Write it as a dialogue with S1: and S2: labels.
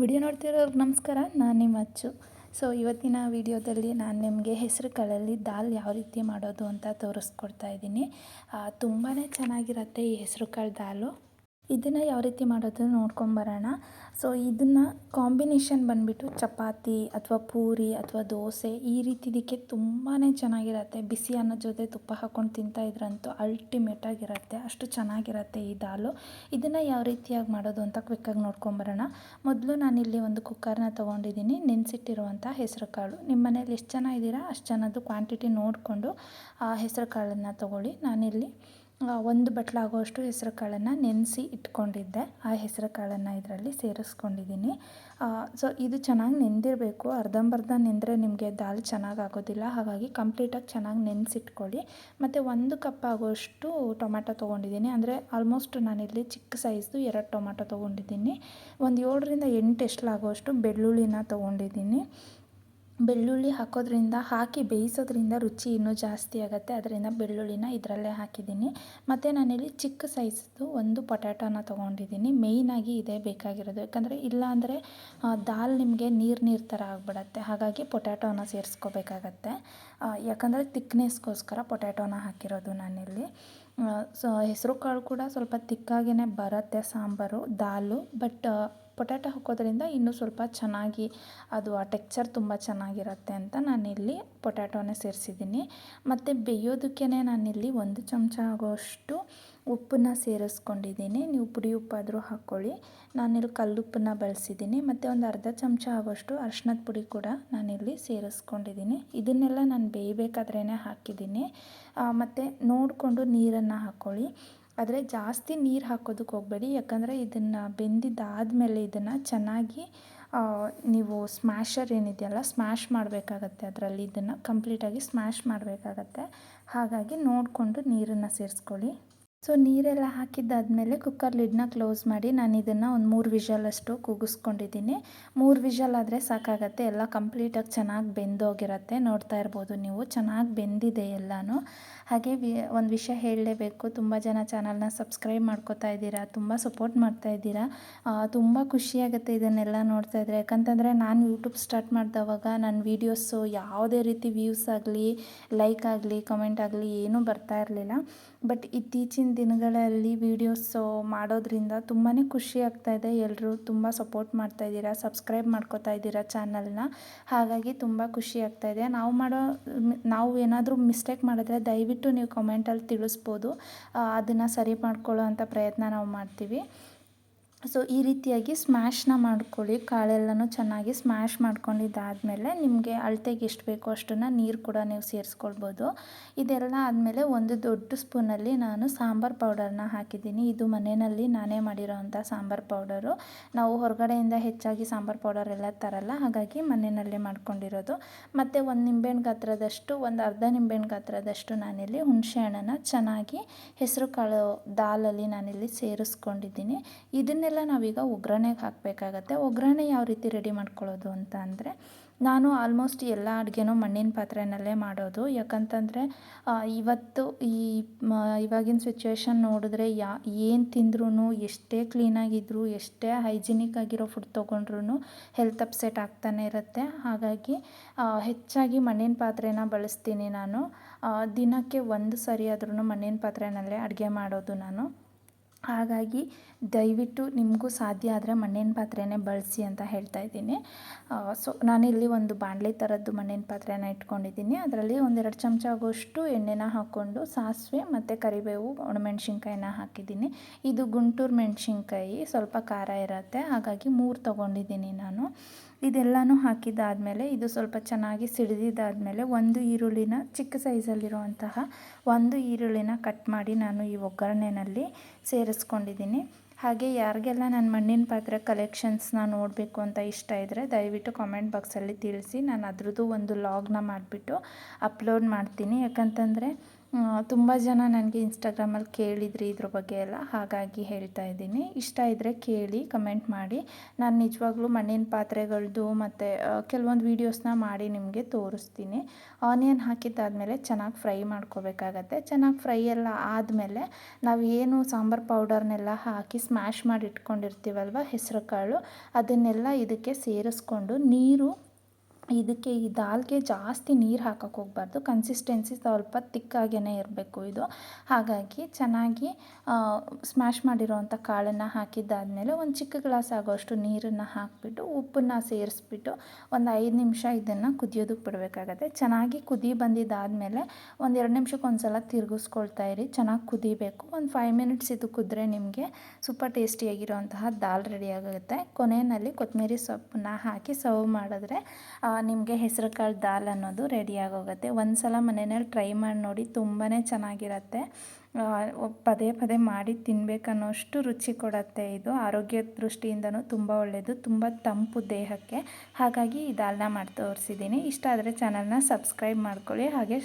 S1: Video ನೋಡ್ತಿರೋರ್ಗೆ ನಮಸ್ಕಾರ, ನಾನು ನಿಮ್ಮ ಅಚ್ಚು. ಸೊ ಇವತ್ತಿನ ವಿಡಿಯೋದಲ್ಲಿ ನಾನು ನಿಮಗೆ ಹೆಸರು ಕಾಳಲ್ಲಿ ದಾಲ್ ಯಾವ ರೀತಿ ಮಾಡೋದು ಅಂತ ತೋರಿಸ್ಕೊಡ್ತಾ ಇದ್ದೀನಿ. ತುಂಬಾ ಚೆನ್ನಾಗಿರುತ್ತೆ ಈ ಹೆಸರು ಕಾಳು ದಾಲು. ಇದನ್ನು ಯಾವ ರೀತಿ ಮಾಡೋದು ನೋಡ್ಕೊಂಬರೋಣ ಸೊ ಇದನ್ನು ಕಾಂಬಿನೇಷನ್ ಬಂದುಬಿಟ್ಟು ಚಪಾತಿ ಅಥವಾ ಪೂರಿ ಅಥವಾ ದೋಸೆ ಈ ರೀತಿದಕ್ಕೆ ತುಂಬಾ ಚೆನ್ನಾಗಿರುತ್ತೆ. ಬಿಸಿ ಅನ್ನದ ಜೊತೆ ತುಪ್ಪ ಹಾಕ್ಕೊಂಡು ತಿಂತಾ ಇದ್ರಂತೂ ಅಲ್ಟಿಮೇಟಾಗಿರುತ್ತೆ ಅಷ್ಟು ಚೆನ್ನಾಗಿರುತ್ತೆ ಈ ದಾಲು. ಇದನ್ನು ಯಾವ ರೀತಿಯಾಗಿ ಮಾಡೋದು ಅಂತ ಕ್ವಿಕ್ಕಾಗಿ ನೋಡ್ಕೊಂಬರೋಣ ಮೊದಲು ನಾನಿಲ್ಲಿ ಒಂದು ಕುಕ್ಕರ್ನ ತೊಗೊಂಡಿದ್ದೀನಿ. ನೆನೆಸಿಟ್ಟಿರುವಂಥ ಹೆಸರು ಕಾಳು ನಿಮ್ಮ ಮನೇಲಿ ಎಷ್ಟು ಜನ ಇದ್ದೀರಾ? ಅಷ್ಟು ಜನದ್ದು ಕ್ವಾಂಟಿಟಿ ನೋಡಿಕೊಂಡು ಆ ಹೆಸರು ಕಾಳನ್ನು ತೊಗೊಳ್ಳಿ. ನಾನಿಲ್ಲಿ ಒಂದು ಬಟ್ಲಾಗುವಷ್ಟು ಹೆಸರು ಕಾಳನ್ನು ನೆನೆಸಿ ಇಟ್ಕೊಂಡಿದ್ದೆ. ಆ ಹೆಸರು ಕಾಳನ್ನು ಇದರಲ್ಲಿ ಸೇರಿಸ್ಕೊಂಡಿದ್ದೀನಿ. ಸೊ ಇದು ಚೆನ್ನಾಗಿ ನೆಂದಿರಬೇಕು. ಅರ್ಧಂಬರ್ಧ ನೆಂದರೆ ನಿಮಗೆ ದಾಲ್ ಚೆನ್ನಾಗಿ ಆಗೋದಿಲ್ಲ ಹಾಗಾಗಿ ಕಂಪ್ಲೀಟಾಗಿ ಚೆನ್ನಾಗಿ ನೆನೆಸಿಟ್ಕೊಳ್ಳಿ. ಮತ್ತು ಒಂದು ಕಪ್ ಆಗುವಷ್ಟು ಟೊಮ್ಯಾಟೊ ತೊಗೊಂಡಿದ್ದೀನಿ. ಅಂದರೆ ಆಲ್ಮೋಸ್ಟ್ ನಾನಿಲ್ಲಿ ಚಿಕ್ಕ ಸೈಜ್ದು ಎರಡು ಟೊಮ್ಯಾಟೊ ತೊಗೊಂಡಿದ್ದೀನಿ. ಒಂದು ಏಳರಿಂದ ಎಂಟು ಎಷ್ಟಲಾಗುವಷ್ಟು ಬೆಳ್ಳುಳ್ಳಿನ ತೊಗೊಂಡಿದ್ದೀನಿ. ಬೆಳ್ಳುಳ್ಳಿ ಹಾಕೋದ್ರಿಂದ, ಹಾಕಿ ಬೇಯಿಸೋದ್ರಿಂದ ರುಚಿ ಇನ್ನೂ ಜಾಸ್ತಿ ಆಗುತ್ತೆ. ಅದರಿಂದ ಬೆಳ್ಳುಳ್ಳಿನ ಇದರಲ್ಲೇ ಹಾಕಿದ್ದೀನಿ. ಮತ್ತು ನಾನಿಲ್ಲಿ ಚಿಕ್ಕ ಸೈಜ್ದು ಒಂದು ಪೊಟ್ಯಾಟೋನ ತೊಗೊಂಡಿದ್ದೀನಿ. ಮೇಯ್ನಾಗಿ ಇದೇ ಬೇಕಾಗಿರೋದು. ಯಾಕಂದರೆ ಇಲ್ಲಾಂದರೆ ದಾಲ್ ನಿಮಗೆ ನೀರು ನೀರು ಥರ ಆಗಿಬಿಡತ್ತೆ. ಹಾಗಾಗಿ ಪೊಟ್ಯಾಟೋನ ಸೇರಿಸ್ಕೋಬೇಕಾಗತ್ತೆ. ಯಾಕಂದರೆ ತಿಕ್ನೆಸ್ಗೋಸ್ಕರ ಪೊಟ್ಯಾಟೋನ ಹಾಕಿರೋದು ನಾನಿಲ್ಲಿ. ಸೊ ಹೆಸರು ಕಾಳು ಕೂಡ ಸ್ವಲ್ಪ ತಿಕ್ಕಾಗೇ ಬರುತ್ತೆ ಸಾಂಬಾರು, ದಾಲು, ಬಟ್ ಪೊಟ್ಯಾಟೊ ಹಾಕೋದ್ರಿಂದ ಇನ್ನೂ ಸ್ವಲ್ಪ ಚೆನ್ನಾಗಿ ಅದು ಆ ಟೆಕ್ಚರ್ ತುಂಬ ಚೆನ್ನಾಗಿರುತ್ತೆ ಅಂತ ನಾನಿಲ್ಲಿ ಪೊಟ್ಯಾಟೋನೇ ಸೇರಿಸಿದ್ದೀನಿ. ಮತ್ತು ಬೇಯೋದಕ್ಕೇ ನಾನಿಲ್ಲಿ ಒಂದು ಚಮಚ ಆಗೋಷ್ಟು ಉಪ್ಪನ್ನ ಸೇರಿಸ್ಕೊಂಡಿದ್ದೀನಿ. ನೀವು ಪುಡಿ ಉಪ್ಪಾದರೂ ಹಾಕ್ಕೊಳ್ಳಿ ನಾನಿಲ್ಲಿ ಕಲ್ಲುಪ್ಪನ್ನ ಬಳಸಿದ್ದೀನಿ. ಮತ್ತು ಒಂದು ಅರ್ಧ ಚಮಚ ಆಗೋಷ್ಟು ಅರ್ಶಿನದ ಪುಡಿ ಕೂಡ ನಾನಿಲ್ಲಿ ಸೇರಿಸ್ಕೊಂಡಿದ್ದೀನಿ. ಇದನ್ನೆಲ್ಲ ನಾನು ಬೇಯಬೇಕಾದ್ರೇ ಹಾಕಿದ್ದೀನಿ. ಮತ್ತು ನೋಡಿಕೊಂಡು ನೀರನ್ನು ಹಾಕ್ಕೊಳ್ಳಿ ಆದರೆ ಜಾಸ್ತಿ ನೀರು ಹಾಕೋದಕ್ಕೆ ಹೋಗಬೇಡಿ. ಯಾಕಂದರೆ ಇದನ್ನು ಬೆಂದಿದ್ದಾದಮೇಲೆ ಇದನ್ನು ಚೆನ್ನಾಗಿ ನೀವು ಸ್ಮ್ಯಾಷರ್ ಏನಿದೆಯಲ್ಲ ಸ್ಮ್ಯಾಶ್ ಮಾಡಬೇಕಾಗತ್ತೆ ಅದರಲ್ಲಿ. ಇದನ್ನು ಕಂಪ್ಲೀಟಾಗಿ ಸ್ಮ್ಯಾಶ್ ಮಾಡಬೇಕಾಗತ್ತೆ. ಹಾಗಾಗಿ ನೋಡಿಕೊಂಡು ನೀರನ್ನು ಸೇರಿಸ್ಕೊಳ್ಳಿ. ಸೊ, ನೀರೆಲ್ಲ ಹಾಕಿದ್ದಾದಮೇಲೆ ಕುಕ್ಕರ್ ಲಿಡ್ನ ಕ್ಲೋಸ್ ಮಾಡಿ ನಾನು ಇದನ್ನು ಒಂದು ಮೂರು ವಿಷಲ್ ಅಷ್ಟು ಕೂಗಿಸ್ಕೊಂಡಿದ್ದೀನಿ. ಮೂರು ವಿಷಲ್ ಆದರೆ ಸಾಕಾಗತ್ತೆ. ಎಲ್ಲ ಕಂಪ್ಲೀಟಾಗಿ ಚೆನ್ನಾಗಿ ಬೆಂದೋಗಿರತ್ತೆ. ನೋಡ್ತಾ ಇರ್ಬೋದು ನೀವು. ಚೆನ್ನಾಗಿ ಬೆಂದಿದೆ ಎಲ್ಲಾನು. ಹಾಗೆ ವಿ, ಒಂದು ವಿಷಯ ಹೇಳಲೇಬೇಕು. ತುಂಬ ಜನ ಚಾನಲ್ನ ಸಬ್ಸ್ಕ್ರೈಬ್ ಮಾಡ್ಕೋತಾ ಇದ್ದೀರಾ, ತುಂಬ ಸಪೋರ್ಟ್ ಮಾಡ್ತಾ ಇದ್ದೀರಾ. ತುಂಬ ಖುಷಿಯಾಗುತ್ತೆ ಇದನ್ನೆಲ್ಲ ನೋಡ್ತಾ ಇದ್ರೆ. ಯಾಕಂತಂದರೆ ನಾನು ಯೂಟ್ಯೂಬ್ ಸ್ಟಾರ್ಟ್ ಮಾಡಿದವಾಗ ನನ್ನ ವೀಡಿಯೋಸು ಯಾವುದೇ ರೀತಿ ವ್ಯೂಸ್ ಆಗಲಿ ಲೈಕ್ ಆಗಲಿ ಕಮೆಂಟ್ ಆಗಲಿ ಏನೂ ಬರ್ತಾ ಇರಲಿಲ್ಲ. ಬಟ್ ಇತ್ತೀಚಿನ ದಿನಗಳಲ್ಲಿ ವೀಡಿಯೋಸ್ ಮಾಡೋದ್ರಿಂದ ತುಂಬಾ ಖುಷಿ ಆಗ್ತಾಯಿದೆ ಎಲ್ಲರೂ ತುಂಬ ಸಪೋರ್ಟ್ ಮಾಡ್ತಾ ಇದ್ದೀರಾ ಸಬ್ಸ್ಕ್ರೈಬ್ ಮಾಡ್ಕೋತಾ ಇದ್ದೀರಾ ಚಾನಲ್ನ ಹಾಗಾಗಿ ತುಂಬ ಖುಷಿ ಆಗ್ತಾಯಿದೆ ನಾವು ಮಾಡೋ, ನಾವು ಏನಾದರೂ ಮಿಸ್ಟೇಕ್ ಮಾಡಿದ್ರೆ ದಯವಿಟ್ಟು ನೀವು ಕಮೆಂಟಲ್ಲಿ ತಿಳಿಸ್ಬೋದು. ಅದನ್ನು ಸರಿ ಮಾಡ್ಕೊಳ್ಳೋ ಪ್ರಯತ್ನ ನಾವು ಮಾಡ್ತೀವಿ. ಸೊ ಈ ರೀತಿಯಾಗಿ ಸ್ಮ್ಯಾಶ್ನ ಮಾಡ್ಕೊಳ್ಳಿ. ಕಾಳೆಲ್ಲನೂ ಚೆನ್ನಾಗಿ ಸ್ಮ್ಯಾಶ್ ಮಾಡ್ಕೊಂಡಿದ್ದಾದಮೇಲೆ ನಿಮಗೆ ಅಳತೆಗೆ ಎಷ್ಟು ಬೇಕೋ ಅಷ್ಟನ್ನು ನೀರು ಕೂಡ ನೀವು ಸೇರಿಸ್ಕೊಳ್ಬೋದು. ಇದೆಲ್ಲ ಆದಮೇಲೆ ಒಂದು ದೊಡ್ಡ ಸ್ಪೂನಲ್ಲಿ ನಾನು ಸಾಂಬಾರು ಪೌಡರ್ನ ಹಾಕಿದ್ದೀನಿ. ಇದು ಮನೆಯಲ್ಲಿ ನಾನೇ ಮಾಡಿರೋವಂಥ ಸಾಂಬಾರು ಪೌಡರು. ನಾವು ಹೊರಗಡೆಯಿಂದ ಹೆಚ್ಚಾಗಿ ಸಾಂಬಾರು ಪೌಡರ್ ಎಲ್ಲ ತರಲ್ಲ, ಹಾಗಾಗಿ ಮನೆಯಲ್ಲೇ ಮಾಡ್ಕೊಂಡಿರೋದು. ಮತ್ತು ಒಂದು ನಿಂಬೆಹಣ್ಣು ಗಾತ್ರದಷ್ಟು, ಒಂದು ಅರ್ಧ ನಿಂಬೆಹಣ್ಣು ಗಾತ್ರದಷ್ಟು ನಾನಿಲ್ಲಿ ಹುಣಸೆ ಹಣ್ಣನ್ನು ಚೆನ್ನಾಗಿ ಹೆಸರು ಕಾಳು ದಾಲಲ್ಲಿ ನಾನಿಲ್ಲಿ ಸೇರಿಸ್ಕೊಂಡಿದ್ದೀನಿ. ಇದನ್ನೇ ಇದನ್ನೆಲ್ಲ ನಾವೀಗ ಒಗ್ಗರಣೆಗೆ ಹಾಕಬೇಕಾಗತ್ತೆ. ಒಗ್ಗರಣೆ ಯಾವ ರೀತಿ ರೆಡಿ ಮಾಡ್ಕೊಳ್ಳೋದು ಅಂತ ಅಂದರೆ, ನಾನು ಆಲ್ಮೋಸ್ಟ್ ಎಲ್ಲ ಅಡುಗೆನೂ ಮಣ್ಣಿನ ಪಾತ್ರೆಯಲ್ಲೇ ಮಾಡೋದು. ಯಾಕಂತಂದರೆ ಇವತ್ತು ಈ ಇವಾಗಿನ ಸಿಚುವೇಶನ್ ನೋಡಿದ್ರೆ ಯಾ, ಏನು ತಿಂದ್ರೂ ಎಷ್ಟೇ ಕ್ಲೀನಾಗಿದ್ದರೂ ಎಷ್ಟೇ ಹೈಜಿನಿಕ್ ಆಗಿರೋ ಫುಡ್ ತೊಗೊಂಡ್ರೂ ಹೆಲ್ತ್ ಅಪ್ಸೆಟ್ ಆಗ್ತಾನೆ ಇರುತ್ತೆ. ಹಾಗಾಗಿ ಹೆಚ್ಚಾಗಿ ಮಣ್ಣಿನ ಪಾತ್ರೆನ ಬಳಸ್ತೀನಿ ನಾನು. ದಿನಕ್ಕೆ ಒಂದು ಸರಿ ಆದ್ರೂ ಮಣ್ಣಿನ ಪಾತ್ರೆಯಲ್ಲೇ ಅಡುಗೆ ಮಾಡೋದು ನಾನು. ಹಾಗಾಗಿ ದಯವಿಟ್ಟು ನಿಮಗೂ ಸಾಧ್ಯ ಆದರೆ ಮಣ್ಣಿನ ಪಾತ್ರೆನೇ ಬಳಸಿ ಅಂತ ಹೇಳ್ತಾ ಇದ್ದೀನಿ. ಸೊ ನಾನಿಲ್ಲಿ ಒಂದು ಬಾಣಲೆ ಥರದ್ದು ಮಣ್ಣಿನ ಪಾತ್ರೆನ ಇಟ್ಕೊಂಡಿದ್ದೀನಿ. ಅದರಲ್ಲಿ ಒಂದೆರಡು ಚಮಚ ಆಗೋಷ್ಟು ಎಣ್ಣೆನ ಹಾಕ್ಕೊಂಡು ಸಾಸಿವೆ ಮತ್ತು ಕರಿಬೇವು, ಒಣಮೆಣ್ಸಿನ್ಕಾಯಿನ ಹಾಕಿದ್ದೀನಿ. ಇದು ಗುಂಟೂರು ಮೆಣಸಿನ್ಕಾಯಿ, ಸ್ವಲ್ಪ ಖಾರ ಇರುತ್ತೆ. ಹಾಗಾಗಿ ಮೂರು ತೊಗೊಂಡಿದ್ದೀನಿ ನಾನು. ಇದೆಲ್ಲನೂ ಹಾಕಿದ್ದಾದಮೇಲೆ, ಇದು ಸ್ವಲ್ಪ ಚೆನ್ನಾಗಿ ಸಿಡಿದಿದ್ದಾದಮೇಲೆ ಒಂದು ಈರುಳ್ಳಿನ ಚಿಕ್ಕ ಸೈಜಲ್ಲಿರುವಂತಹ ಒಂದು ಈರುಳ್ಳಿನ ಕಟ್ ಮಾಡಿ ನಾನು ಈ ಒಗ್ಗರಣೆಯಲ್ಲಿ ಸೇರಿಸ್ಕೊಂಡಿದ್ದೀನಿ. ಹಾಗೆ ಯಾರಿಗೆಲ್ಲ ನನ್ನ ಮಣ್ಣಿನ ಪಾತ್ರೆ ಕಲೆಕ್ಷನ್ಸ್ನ ನೋಡಬೇಕು ಅಂತ ಇಷ್ಟ ಇದ್ದರೆ ದಯವಿಟ್ಟು ಕಾಮೆಂಟ್ ಬಾಕ್ಸಲ್ಲಿ ತಿಳಿಸಿ. ನಾನು ಅದ್ರದ್ದು ಒಂದು ಲಾಗ್ನ ಮಾಡಿಬಿಟ್ಟು ಅಪ್ಲೋಡ್ ಮಾಡ್ತೀನಿ. ಯಾಕಂತಂದರೆ ತುಂಬ ಜನ ನನಗೆ ಇನ್ಸ್ಟಾಗ್ರಾಮಲ್ಲಿ ಕೇಳಿದ್ರಿ ಇದ್ರ ಬಗ್ಗೆ ಎಲ್ಲ, ಹಾಗಾಗಿ ಹೇಳ್ತಾ ಇದ್ದೀನಿ. ಇಷ್ಟ ಇದ್ದರೆ ಕೇಳಿ ಕಮೆಂಟ್ ಮಾಡಿ. ನಾನು ನಿಜವಾಗ್ಲೂ ಮಣ್ಣಿನ ಪಾತ್ರೆಗಳದ್ದು ಮತ್ತು ಕೆಲವೊಂದು ವೀಡಿಯೋಸ್ನ ಮಾಡಿ ನಿಮಗೆ ತೋರಿಸ್ತೀನಿ. ಆನಿಯನ್ ಹಾಕಿದ್ದಾದಮೇಲೆ ಚೆನ್ನಾಗಿ ಫ್ರೈ ಮಾಡ್ಕೋಬೇಕಾಗತ್ತೆ. ಚೆನ್ನಾಗಿ ಫ್ರೈ ಎಲ್ಲ ಆದಮೇಲೆ ನಾವು ಏನು ಸಾಂಬಾರು ಪೌಡರ್ನೆಲ್ಲ ಹಾಕಿ ಸ್ಮ್ಯಾಶ್ ಮಾಡಿ ಇಟ್ಕೊಂಡಿರ್ತೀವಲ್ವ ಹೆಸರು ಕಾಳು ಅದನ್ನೆಲ್ಲ ಇದಕ್ಕೆ ಸೇರಿಸ್ಕೊಂಡು ನೀರು ಇದಕ್ಕೆ ಈ ದಾಲ್ಗೆ ಜಾಸ್ತಿ ನೀರು ಹಾಕಕ್ಕೆ ಹೋಗ್ಬಾರ್ದು. ಕನ್ಸಿಸ್ಟೆನ್ಸಿ ಸ್ವಲ್ಪ ತಿಕ್ಕಾಗೇ ಇರಬೇಕು ಇದು. ಹಾಗಾಗಿ ಚೆನ್ನಾಗಿ ಸ್ಮ್ಯಾಶ್ ಮಾಡಿರೋವಂಥ ಕಾಳನ್ನು ಹಾಕಿದ್ದಾದಮೇಲೆ ಒಂದು ಚಿಕ್ಕ ಗ್ಲಾಸ್ ಆಗೋಷ್ಟು ನೀರನ್ನು ಹಾಕಿಬಿಟ್ಟು, ಉಪ್ಪನ್ನು ಸೇರಿಸ್ಬಿಟ್ಟು ಒಂದು ಐದು ನಿಮಿಷ ಇದನ್ನು ಕುದಿಯೋದಕ್ಕೆ ಬಿಡಬೇಕಾಗತ್ತೆ. ಚೆನ್ನಾಗಿ ಕುದಿ ಬಂದಿದ್ದಾದಮೇಲೆ ಒಂದು ಎರಡು ನಿಮಿಷಕ್ಕೆ ಒಂದು ಸಲ ತಿರುಗಿಸ್ಕೊಳ್ತಾ ಇರಿ. ಚೆನ್ನಾಗಿ ಕುದಿಬೇಕು. ಒಂದು ಫೈವ್ ಮಿನಿಟ್ಸ್ ಇದು ಕುದ್ರೆ ನಿಮಗೆ ಸೂಪರ್ ಟೇಸ್ಟಿಯಾಗಿರೋಂತಹ ದಾಲ್ ರೆಡಿ ಆಗುತ್ತೆ. ಕೊನೆಯಲ್ಲಿ ಕೊತ್ತಂಬರಿ ಸೊಪ್ಪನ್ನ ಹಾಕಿ ಸರ್ವ್ ಮಾಡಿದ್ರೆ ನಿಮಗೆ ಹೆಸರು ಕಾಳು ದಾಲ್ ಅನ್ನೋದು ರೆಡಿಯಾಗೋಗುತ್ತೆ ಒಂದು ಸಲ ಮನೆಯಲ್ಲಿ ಟ್ರೈ ಮಾಡಿ ನೋಡಿ ತುಂಬಾ ಚೆನ್ನಾಗಿರತ್ತೆ. ಪದೇ ಪದೇ ಮಾಡಿ ತಿನ್ನಬೇಕನ್ನೋಷ್ಟು ರುಚಿ ಕೊಡುತ್ತೆ ಇದು. ಆರೋಗ್ಯ ದೃಷ್ಟಿಯಿಂದನೂ ತುಂಬ ಒಳ್ಳೆಯದು ತುಂಬ ತಂಪು ದೇಹಕ್ಕೆ. ಹಾಗಾಗಿ ಈ ದಾಲ್ನ ಮಾಡಿ ತೋರಿಸಿದ್ದೀನಿ. ಇಷ್ಟ ಆದರೆ ಚಾನಲ್ನ ಸಬ್ಸ್ಕ್ರೈಬ್ ಮಾಡ್ಕೊಳ್ಳಿ. ಹಾಗೆ